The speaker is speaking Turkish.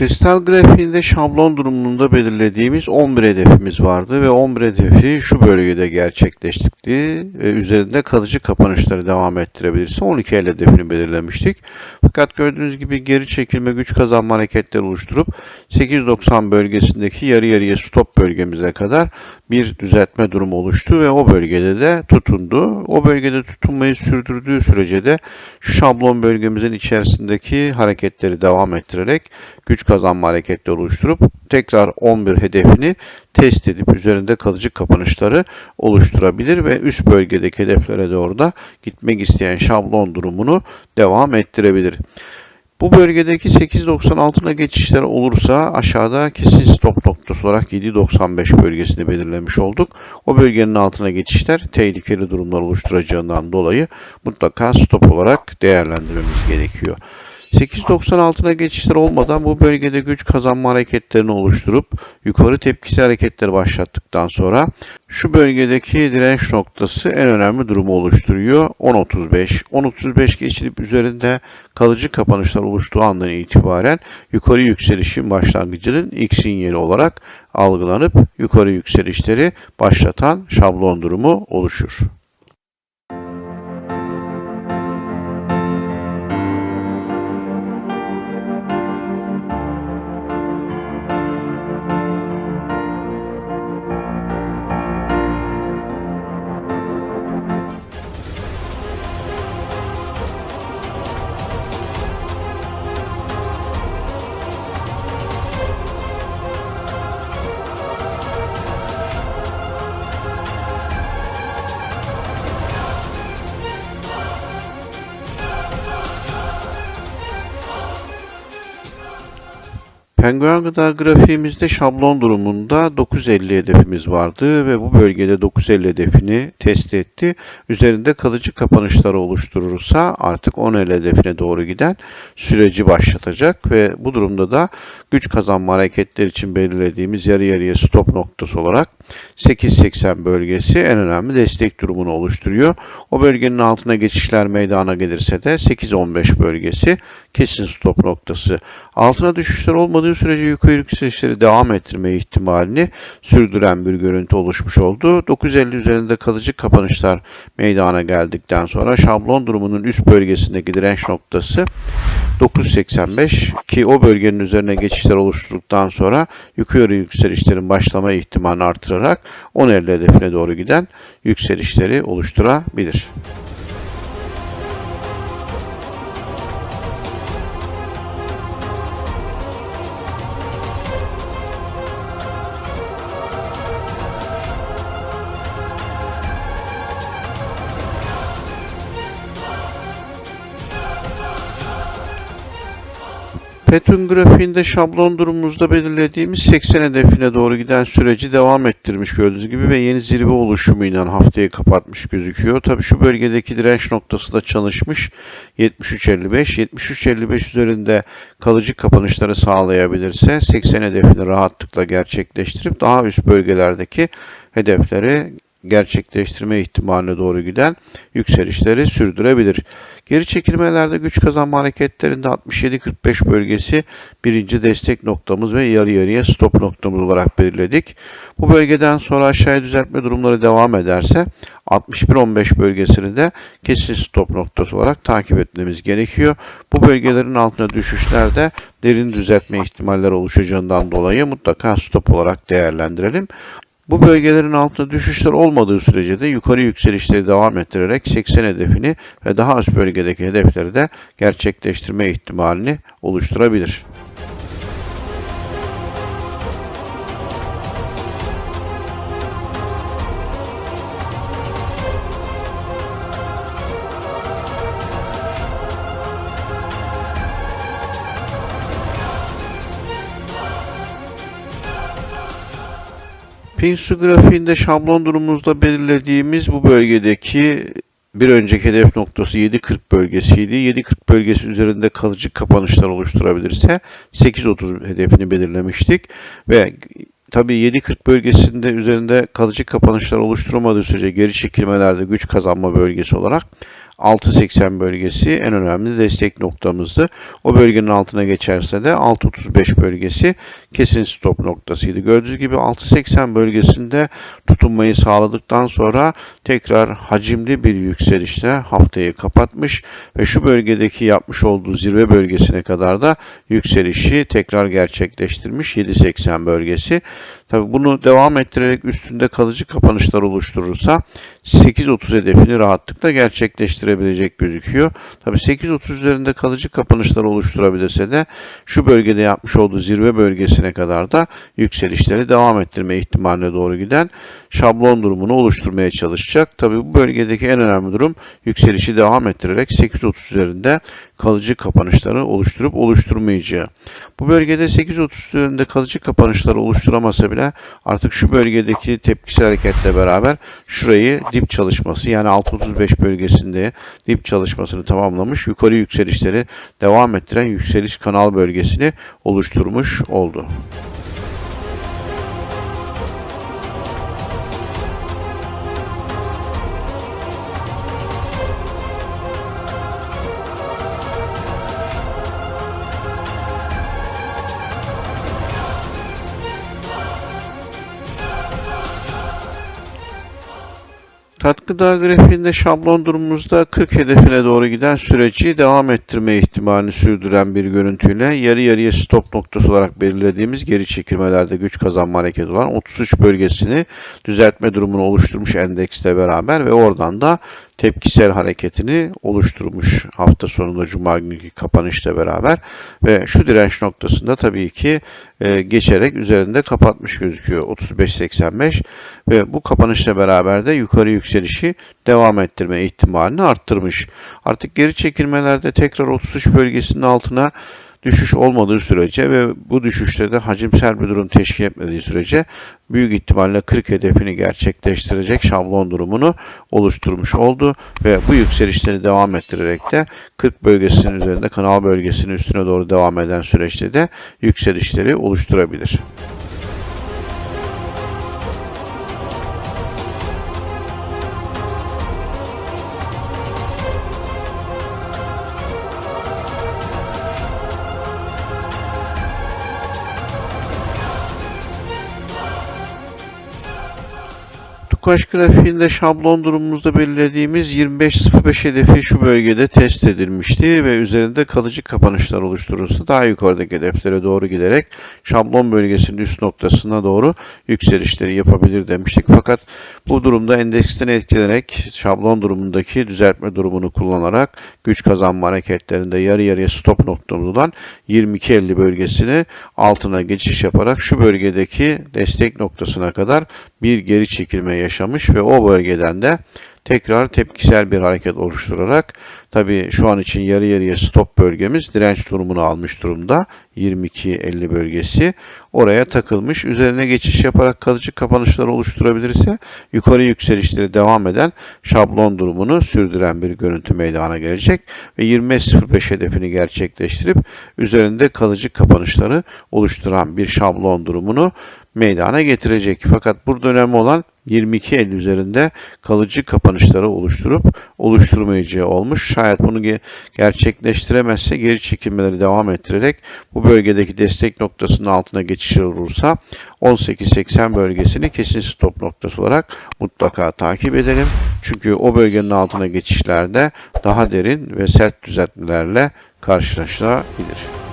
Kristal grafiğinde şablon durumunda belirlediğimiz 11 hedefimiz vardı ve 11 hedefi şu bölgede gerçekleştikti ve üzerinde kalıcı kapanışları devam ettirebilirse 12 el hedefini belirlemiştik. Fakat gördüğünüz gibi geri çekilme güç kazanma hareketleri oluşturup 890 bölgesindeki yarı yarıya stop bölgemize kadar bir düzeltme durumu oluştu ve o bölgede de tutundu. O bölgede tutunmayı sürdürdüğü sürece de şu şablon bölgemizin içerisindeki hareketleri devam ettirerek güç kazanma hareketleri oluşturup tekrar 11 hedefini test edip üzerinde kalıcı kapanışları oluşturabilir ve üst bölgedeki hedeflere doğru da gitmek isteyen şablon durumunu devam ettirebilir. Bu bölgedeki 8.96'na geçişler olursa aşağıda kesin stop noktası olarak 7.95 bölgesini belirlemiş olduk. O bölgenin altına geçişler tehlikeli durumlar oluşturacağından dolayı mutlaka stop olarak değerlendirmemiz gerekiyor. 8.96'na geçişler olmadan bu bölgede güç kazanma hareketlerini oluşturup yukarı tepkisi hareketleri başlattıktan sonra şu bölgedeki direnç noktası en önemli durumu oluşturuyor. 10.35. 10.35 geçilip üzerinde kalıcı kapanışlar oluştuğu andan itibaren yukarı yükselişin başlangıcının ilk sinyali olarak algılanıp yukarı yükselişleri başlatan şablon durumu oluşur. Penguen gıda grafiğimizde şablon durumunda 950 hedefimiz vardı ve bu bölgede 950 hedefini test etti. Üzerinde kalıcı kapanışları oluşturursa artık 10 el hedefine doğru giden süreci başlatacak ve bu durumda da güç kazanma hareketleri için belirlediğimiz yarı yarıya stop noktası olarak 8.80 bölgesi en önemli destek durumunu oluşturuyor. O bölgenin altına geçişler meydana gelirse de 8.15 bölgesi kesin stop noktası. Altına düşüşler olmadığı sürece yukarı yükselişleri devam ettirme ihtimalini sürdüren bir görüntü oluşmuş oldu. 950 üzerinde kalıcı kapanışlar meydana geldikten sonra şablon durumunun üst bölgesindeki direnç noktası 985 ki o bölgenin üzerine geçişler oluşturduktan sonra yukarı yükselişlerin başlama ihtimalini artırarak 10.50 hedefine doğru giden yükselişleri oluşturabilir. Petun grafiğinde şablon durumumuzda belirlediğimiz 80 hedefine doğru giden süreci devam ettirmiş gördüğünüz gibi ve yeni zirve oluşumuyla haftayı kapatmış gözüküyor. Tabi şu bölgedeki direnç noktası da çalışmış 73.55. 73.55 üzerinde kalıcı kapanışları sağlayabilirse 80 hedefini rahatlıkla gerçekleştirip daha üst bölgelerdeki hedefleri gerçekleştirme ihtimaline doğru giden yükselişleri sürdürebilir. Geri çekilmelerde güç kazanma hareketlerinde 67-45 bölgesi birinci destek noktamız ve yarı yarıya stop noktamız olarak belirledik. Bu bölgeden sonra aşağıya düzeltme durumları devam ederse 61-15 bölgesini de kesin stop noktası olarak takip etmemiz gerekiyor. Bu bölgelerin altına düşüşlerde derin düzeltme ihtimalleri oluşacağından dolayı mutlaka stop olarak değerlendirelim. Bu bölgelerin altında düşüşler olmadığı sürece de yukarı yükselişleri devam ettirerek 80 hedefini ve daha az bölgedeki hedefleri de gerçekleştirme ihtimalini oluşturabilir. Pinsu grafiğinde şablon durumumuzda belirlediğimiz bu bölgedeki bir önceki hedef noktası 7.40 bölgesiydi. 7.40 bölgesi üzerinde kalıcı kapanışlar oluşturabilirse 8.30 hedefini belirlemiştik ve Tabii 7.40 bölgesinde üzerinde kalıcı kapanışlar oluşturmadığı sürece geri çekilmelerde güç kazanma bölgesi olarak 6.80 bölgesi en önemli destek noktamızdı. O bölgenin altına geçerse de 6.35 bölgesi kesin stop noktasıydı. Gördüğünüz gibi 6.80 bölgesinde tutunmayı sağladıktan sonra tekrar hacimli bir yükselişle haftayı kapatmış ve şu bölgedeki yapmış olduğu zirve bölgesine kadar da yükselişi tekrar gerçekleştirmiş 7.80 bölgesi. Tabi bunu devam ettirerek üstünde kalıcı kapanışlar oluşturursa 8.30 hedefini rahatlıkla gerçekleştirebilecek gözüküyor. Tabi 8.30 üzerinde kalıcı kapanışlar oluşturabilirse de şu bölgede yapmış olduğu zirve bölgesine kadar da yükselişleri devam ettirme ihtimaline doğru giden şablon durumunu oluşturmaya çalışacak. Tabi bu bölgedeki en önemli durum yükselişi devam ettirerek 8.30 üzerinde kalıcı kapanışları oluşturup oluşturmayacağı. Bu bölgede 8.30 üzerinde kalıcı kapanışları oluşturamasa bile artık şu bölgedeki tepkisel hareketle beraber şurayı dip çalışması yani 6.35 bölgesinde dip çalışmasını tamamlamış yukarı yükselişleri devam ettiren yükseliş kanal bölgesini oluşturmuş oldu. Katkıda grafiğinde şablon durumumuzda 40 hedefine doğru giden süreci devam ettirme ihtimalini sürdüren bir görüntüyle yarı yarıya stop noktası olarak belirlediğimiz geri çekilmelerde güç kazanma hareketi olan 33 bölgesini düzeltme durumunu oluşturmuş endekste beraber ve oradan da tepkisel hareketini oluşturmuş hafta sonunda Cuma günkü kapanışla beraber ve şu direnç noktasında tabii ki e, geçerek üzerinde kapatmış gözüküyor 35.85 ve bu kapanışla beraber de yukarı yükselişi devam ettirme ihtimalini arttırmış. Artık geri çekilmelerde tekrar 33 bölgesinin altına düşüş olmadığı sürece ve bu düşüşte de hacimsel bir durum teşkil etmediği sürece büyük ihtimalle 40 hedefini gerçekleştirecek şablon durumunu oluşturmuş oldu ve bu yükselişleri devam ettirerek de 40 bölgesinin üzerinde kanal bölgesinin üstüne doğru devam eden süreçte de yükselişleri oluşturabilir. Tukaş grafiğinde şablon durumumuzda belirlediğimiz 25.05 hedefi şu bölgede test edilmişti ve üzerinde kalıcı kapanışlar oluşturursa daha yukarıdaki hedeflere doğru giderek şablon bölgesinin üst noktasına doğru yükselişleri yapabilir demiştik. Fakat bu durumda endeksten etkilenerek şablon durumundaki düzeltme durumunu kullanarak güç kazanma hareketlerinde yarı yarıya stop noktamız olan 22.50 bölgesini altına geçiş yaparak şu bölgedeki destek noktasına kadar bir geri çekilme yaşamış ve o bölgeden de tekrar tepkisel bir hareket oluşturarak tabi şu an için yarı yarıya stop bölgemiz direnç durumunu almış durumda 22.50 bölgesi oraya takılmış üzerine geçiş yaparak kalıcı kapanışlar oluşturabilirse yukarı yükselişleri devam eden şablon durumunu sürdüren bir görüntü meydana gelecek ve 25.05 hedefini gerçekleştirip üzerinde kalıcı kapanışları oluşturan bir şablon durumunu meydana getirecek. Fakat burada önemli olan 22.50 üzerinde kalıcı kapanışları oluşturup oluşturmayacağı olmuş. Şayet bunu gerçekleştiremezse geri çekilmeleri devam ettirerek bu bölgedeki destek noktasının altına geçiş olursa 18.80 bölgesini kesin stop noktası olarak mutlaka takip edelim. Çünkü o bölgenin altına geçişlerde daha derin ve sert düzeltmelerle karşılaşılabilir.